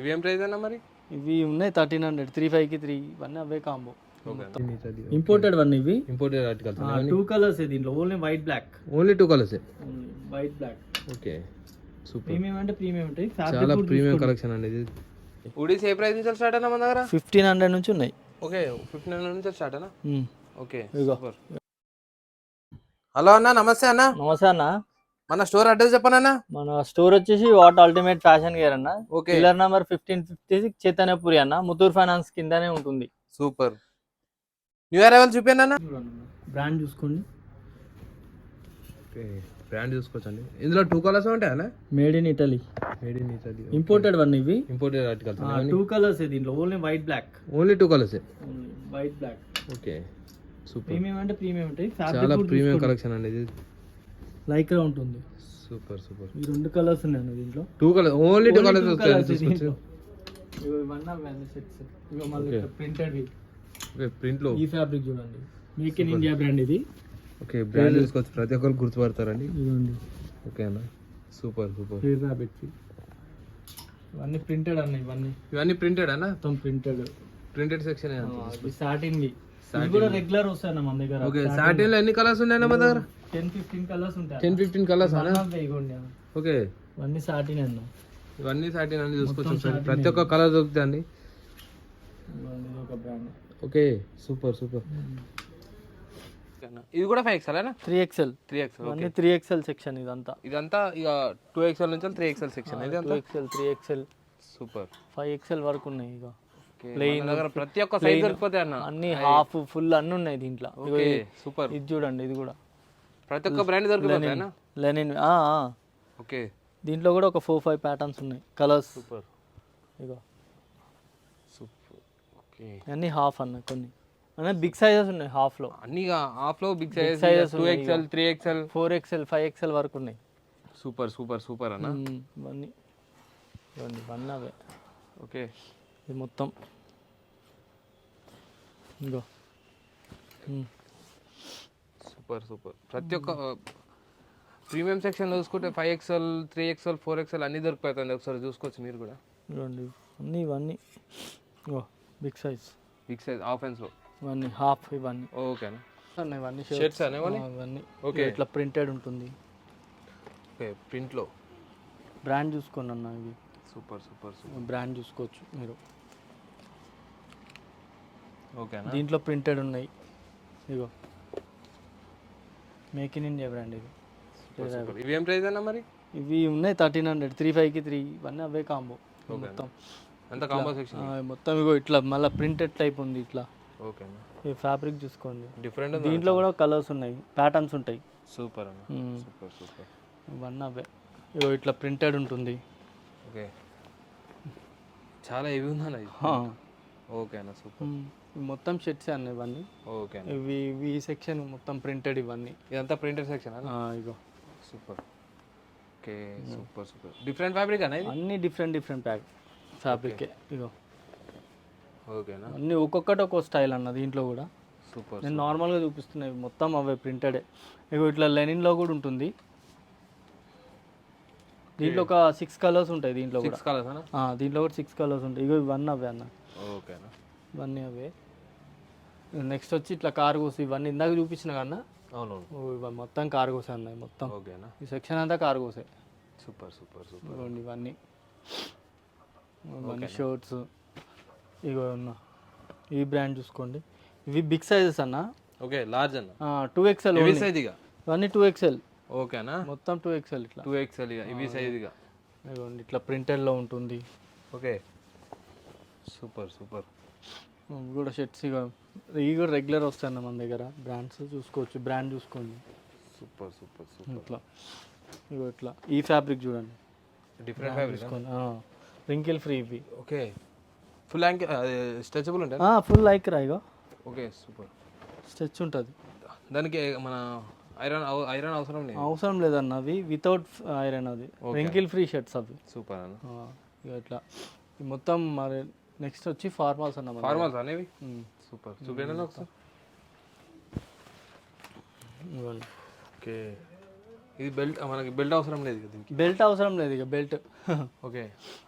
ఇవి ఏం ప్రైస్ అన్న మరి? ఇవి ఉన్నాయి థర్టీన్ హండ్రెడ్ త్రీ ఫైవ్కి త్రీ ఇవన్నీ అవే కాంబో ఓకే ఇంపోర్టెడ్ వన్ ఇవి? ఇంపోర్టెడ్ ఆర్టికల్స్ టూ కలర్స్ దీంట్లో? Only white black only two colours white black okay super premium అంటే ప్రీమియం ఉంటాయి. చాలా ప్రీమియం కలెక్షన్ అండి ఇది. ఉడీస్ ఏ ప్రైస్ నుంచి స్టార్ట్ అయినా మన దగ్గర? ఫిఫ్టీన్ హండ్రెడ్ నుంచి ఉన్నాయి. ఓకే ఫిఫ్టీన్ హండ్రెడ్ నుంచి start hmm. Okay. Super hello అన్న నమస్తే అన్న. నమస్తే అన్న. మన స్టోర్ అడ్రస్ చెప్పనన్నా మన స్టోర్ వచ్చేసి వాట్ అల్టిమేట్ ఫ్యాషన్ గేర్ అన్న. Okay. Pillar number fifteen fifty six Chaitanyapuri అన్న. ముత్తూర్ ఫైనాన్స్ కిందనే ఉంటుంది. సూపర్. న్యూ అరైవల్ చూపించండి అన్న? బ్రాండ్ చూసుకోండి. ఓకే బ్రాండ్ చూసుకోవచ్చండి. ఇందులో టూ కలర్స్ ఉంటాయి అన్న? Made in Italy made in Italy imported one ఇవి. ఇంపోర్టెడ్ ఆర్టికల్స్ టూ కలర్స్ దీంట్లో? Only white black only two colours white black okay super. Premium అంటే ప్రీమియం ఉంటాయి. చాలా ప్రీమియం కలెక్షన్ అండి ఇది. లైక్ ఉంటుంది. Super super. ఈ రెండు కలర్స్ ఉన్నాయి దీంట్లో. Two colour only two colours వస్తాయి ప్రింట్లో. ఈ ఫ్యాబ్రిక్ చూడండి. మేక్ ఇన్ ఇండియా బ్రాండ్ ఇది. ఓకే బ్రాండ్ చూసుకోవచ్చు. ప్రతి ఒక్కరు గుర్తుపడతారండి. ఇదిగోండి. ఓకే అన్న. Super super. ఫ్రీ ఫ్యాబ్రిక్ ఇవన్నీ ప్రింటెడ్ అన్న ఇవన్నీ. ఇవన్నీ ప్రింటెడ్ అన్న? మొత్తం ప్రింటెడ్ ప్రింటెడ్ సెక్షన్ సాటిన్ కూడా రెగ్యులర్ వస్తాయన్న మన దగ్గర. ఓకే సాటిన్లో ఎన్ని కలర్స్ ఉన్నాయి మన దగ్గర? టెన్ ఫిఫ్టీన్ కలర్స్ ఉంటాయి టెన్ ఫిఫ్టీన్ కలర్స్. ఓకే ఇవన్నీ సాటిన్ అన్న. ఇవన్నీ సాటిన్ అన్ని చూసుకోవచ్చు ప్రతి ఒక్క colour brand okay super super ఇది కూడా ఫైవ్ ఎక్సెల్ అన్న త్రీ ఎక్స్ఎల్ త్రీ ఎక్సెల్ ఇవన్నీ త్రీ ఎక్స్ఎల్ సెక్షన్ ఇదంతా. ఇదంతా ఇక టూ ఎక్సెల్ నుంచి త్రీ ఎక్సెల్ సెక్షన్ ఇది two XL three XL super five XL వరకు ఉన్నాయి ఇక ప్లెయిన్ దగ్గర ప్రతి ఒక్క సైజ్ దొరికిపోతాయి అన్న. అన్ని హాఫ్ ఫుల్ అన్ని ఉన్నాయి దీంట్లో. సూపర్. ఇది చూడండి ఇది కూడా. ప్రతి ఒక్క బ్రాండ్ అన్న? Linen okay. దీంట్లో కూడా ఒక ఫోర్ ఫైవ్ ప్యాటర్న్స్ ఉన్నాయి. Colours super. ఇగో సూపర్. ఓకే. అన్ని హాఫ్ అన్న కొన్ని. అన్న బిగ్ సైజెస్ ఉన్నాయి half లో అన్ని హాఫ్లో big size sizes two XL three XL four XL five XL వరకు ఉన్నాయి. సూపర్ సూపర్ సూపర్ అన్న. ఇవన్నీ. ఇవన్నీ అవే ఓకే. ఇది మొత్తం. మ్మ్. Super super. ప్రతి ఒక్క ప్రీమియం సెక్షన్ చూసుకుంటే five XL three XL four XL అన్ని దొరికిపోతాయండి ఒకసారి చూసుకోవచ్చు మీరు కూడా. ఇదిగోండి అన్నీ ఇవన్నీ. ఇగో బిగ్ సైజ్ బిగ్ సైజ్ ఆఫెన్స్లో ఇవన్నీ హాఫ్ ఇవన్నీ. ఓకేనా అన్న. ఇవన్నీ షర్ట్స్ ఇవన్నీ? ఓకే. ఇట్లా ప్రింటెడ్ ఉంటుంది. ఓకే ప్రింట్లో. బ్రాండ్ చూసుకోండి అన్న ఇవి సూపర్ సూపర్ సూపర్ బ్రాండ్ చూసుకోవచ్చు మీరు. ఓకేనా? దీంట్లో ప్రింటెడ్ ఉన్నాయి. ఇగో. మేక్ ఇన్ ఇండియా బ్రాండ్ ఇది. ఇవి ఏం ప్రైస్ అన్న మరి? ఇవి ఉన్నాయి థర్టీన్ హండ్రెడ్ త్రీ ఫైవ్కి త్రీ ఇవన్నీ అవే కాంబో మొత్తం. ఎంత కాంబో సెక్షన్ మొత్తం ఇగో ఇట్లా మళ్ళీ ప్రింటెడ్ టైప్ ఉంది ఇట్లా. ఓకేనా? ఈ ఫ్యాబ్రిక్ చూసుకోండి. డిఫరెంట్ దీంట్లో కూడా కలర్స్ ఉన్నాయి. ప్యాటర్న్స్ ఉంటాయి. సూపర్ అన్న. సూపర్ సూపర్ ఇవన్నీ అవే. ఇగో ఇట్లా ప్రింటెడ్ ఉంటుంది. ఓకే. చాలా ఇవి ఇది. హా. ఓకేనా? సూపర్ మొత్తం షర్ట్స్ అన్న ఇవన్నీ. ఓకే ఇవి ఇవి సెక్షన్ మొత్తం ప్రింటెడ్ ఇవన్నీ. ఇదంతా ప్రింటెడ్ సెక్షన్ ఇగో. Super. Okay super super. Different fabric అన్న అన్ని డిఫరెంట్ డిఫరెంట్ ప్యాక్ ఫ్యాబ్రికే ఇగో. ఓకేనా? అన్ని ఒక్కొక్కటి ఒక్కో స్టైల్ అన్న దీంట్లో కూడా. సూపర్ నేను నార్మల్గా చూపిస్తున్నాయి మొత్తం అవే ప్రింటెడే ఇగో ఇట్లా లెనిన్లో కూడా ఉంటుంది. దీంట్లో ఒక సిక్స్ కలర్స్ ఉంటాయి దీంట్లో కూడా. సిక్స్ కలర్స్ అన్న ఆ, దీంట్లో కూడా సిక్స్ కలర్స్ ఉంటాయి. ఇగో ఇవన్నీ అవే అన్న. ఓకేనా? ఇవన్నీ అవే. నెక్స్ట్ వచ్చి ఇట్లా కార్గోస్ ఇవన్నీ ఇందాక చూపించిన కన్నా? ఇవి మొత్తం కార్గోసే అన్నాయి మొత్తం. ఓకేనా? ఈ సెక్షన్ అంతా కార్గోసే సూపర్ సూపర్ సూపర్. ఇవన్నీ. ఇవన్నీ షర్ట్స్ ఇగో ఉన్న ఈ బ్రాండ్ చూసుకోండి. ఇవి బిగ్ సైజెస్ అన్న? ఓకే లార్జ్ అన్న? టూ ఎక్స్ఎల్ సైజ్ ఇక? ఇవన్నీ టూ ఎక్స్ఎల్ ఓకేనా? మొత్తం టూ ఎక్స్ఎల్ ఇట్లా. టూ ఎక్స్ఎల్ ఇక ఇవి సైజ్ ఇక. ఇట్లా ప్రింటెడ్లో ఉంటుంది. ఓకే. Super super. కూడా షర్ట్స్ ఇక ఇవి కూడా రెగ్యులర్ వస్తాయన్న మన దగ్గర. బ్రాండ్స్ చూసుకోవచ్చు బ్రాండ్ చూసుకోండి. Super super super. ఇట్లా. ఇగో ఇట్లా. ఈ ఫ్యాబ్రిక్ చూడండి. డిఫరెంట్ ఫ్యాబ్రిక్ చూసుకోండి. రింకిల్ ఫ్రీ ఇవి. ఓకే. ఫుల్ యాంక్ స్ట్రెచబుల్ ఉంటాయి? ఫుల్ లైక్ రా ఇగో. Okay super. స్ట్రెచ్ ఉంటుంది. దానికి మన ఐరన్ ఐరన్ అవసరం లేదు. అవసరం లేదన్న అవి. వితౌట్ ఐరన్ అది. రింకిల్ ఫ్రీ షర్ట్స్ అవి. సూపర్ అన్న. ఇట్లా. మొత్తం మరి నెక్స్ట్ వచ్చి ఫార్మల్స్ అన్న మన ఫార్మల్స్ అనేవి? సూపర్. చూపించండి ఒకసారి. ఓకే. ఇది బెల్ట్ మనకి బెల్ట్ అవసరం లేదు దీనికి? బెల్ట్ అవసరం లేదు ఇక బెల్ట్. ఓకే.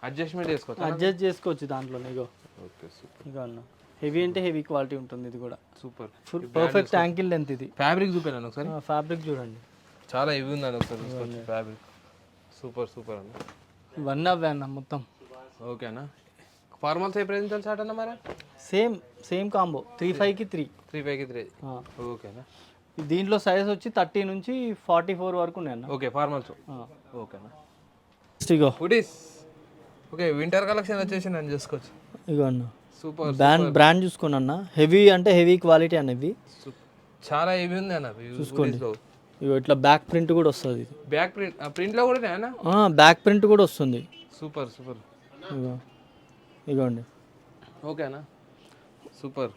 అడ్జస్ట్మెంట్ చేసుకోవచ్చు? అడ్జస్ట్ చేసుకోవచ్చు దాంట్లో ఇగో. Okay super. ఇగో అన్న. హెవీ అంటే హెవీ క్వాలిటీ ఉంటుంది ఇది కూడా. Super. Full perfect ankle length ఇది. ఫ్యాబ్రిక్ చూపాను ఒకసారి. ఫ్యాబ్రిక్ చూడండి. చాలా హెవీ ఉందండి ఒకసారి ఫ్యాబ్రిక్ సూపర్ సూపర్ అన్న. ఇవన్నీ అవే అన్న మొత్తం. ఓకేనా ఫార్మల్స్ ఏ ప్రైస్ నుంచి స్టార్ట్ అన్న మరి? Same same combo. త్రీ ఫైవ్కి త్రీ. త్రీ ఫైవ్కి త్రీ. ఓకేనా దీంట్లో సైజ్ వచ్చి థర్టీ నుంచి ఫార్టీ ఫోర్ వరకు ఉన్నాయి అన్న. Okay formals. ఓకేనా ఇగో. ఫుడీస్ ఓకే వింటర్ కలెక్షన్ వచ్చేసి నేను చూసుకోవచ్చు. ఇగో అన్న. సూపర్ బ్రాండ్ బ్రాండ్ చూసుకోండి అన్న. హెవీ అంటే హెవీ క్వాలిటీ అనేది చాలా హెవీ ఉంది అన్న చూసుకోండి. ఇగో ఇట్లా బ్యాక్ ప్రింట్ కూడా వస్తుంది బ్యాక్ ప్రింట్ ప్రింట్లో కూడా అన్న? బ్యాక్ ప్రింట్ కూడా వస్తుంది. సూపర్ సూపర్ ఇగో. ఇగోండి. ఓకేనా? సూపర్.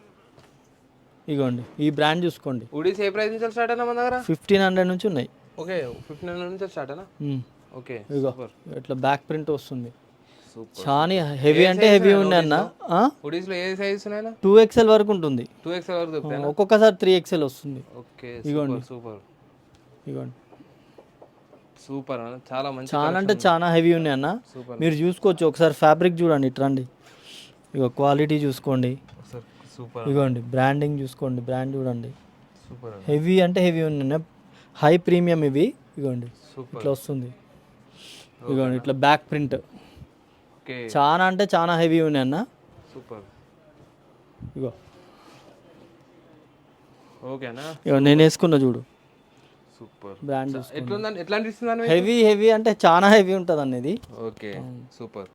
ఇగోండి. ఈ బ్రాండ్ చూసుకోండి. ఉడీస్ ఏ ప్రైస్ నుంచి స్టార్ట్ అన్న మన దగ్గర? ఫిఫ్టీన్ హండ్రెడ్ నుంచి ఉన్నాయి. ఓకే ఫిఫ్టీన్ హండ్రెడ్ నుంచి స్టార్ట్ మ్మ్. ఓకే ఇగో సూపర్. ఇట్లా బ్యాక్ ప్రింట్ వస్తుంది. చాలా హెవీ అంటే హెవీ ఉన్నాయి అన్న. ఉడీస్లో? ఏ సైజ్ ఉన్నాయన్నా? టూ ఎక్స్ఎల్ వరకు ఉంటుంది. టూ ఎక్స్ఎల్ వరకు ఒక్కొక్కసారి త్రీ ఎక్స్ఎల్ వస్తుంది. Okay super super. ఇగోండి. సూపర్ అన్న చాలా మంచి చాలా అంటే చాలా హెవీ ఉన్నాయి అన్న. మీరు చూసుకోవచ్చు ఒకసారి ఫ్యాబ్రిక్ చూడండి ఇట్లా ఇగో క్వాలిటీ చూసుకోండి. సూపర్ ఇగోండి బ్రాండింగ్ చూసుకోండి బ్రాండ్ చూడండి. సూపర్ హెవీ అంటే హెవీ ఉన్నాయి. హై ప్రీమియం ఇవి ఇగోండి. ఇట్లా వస్తుంది. ఇగోండి ఇట్లా బ్యాక్ ప్రింట్ చాలా అంటే చాలా హెవీ ఉన్నాయి అన్న. సూపర్. ఇగో. ఓకేనా ఇగో నేను వేసుకున్నా చూడు. సూపర్. బ్రాండ్ ఎట్లా అన్న హెవీ హెవీ అంటే చాలా హెవీ ఉంటుంది అనేది ఓకే సూపర్.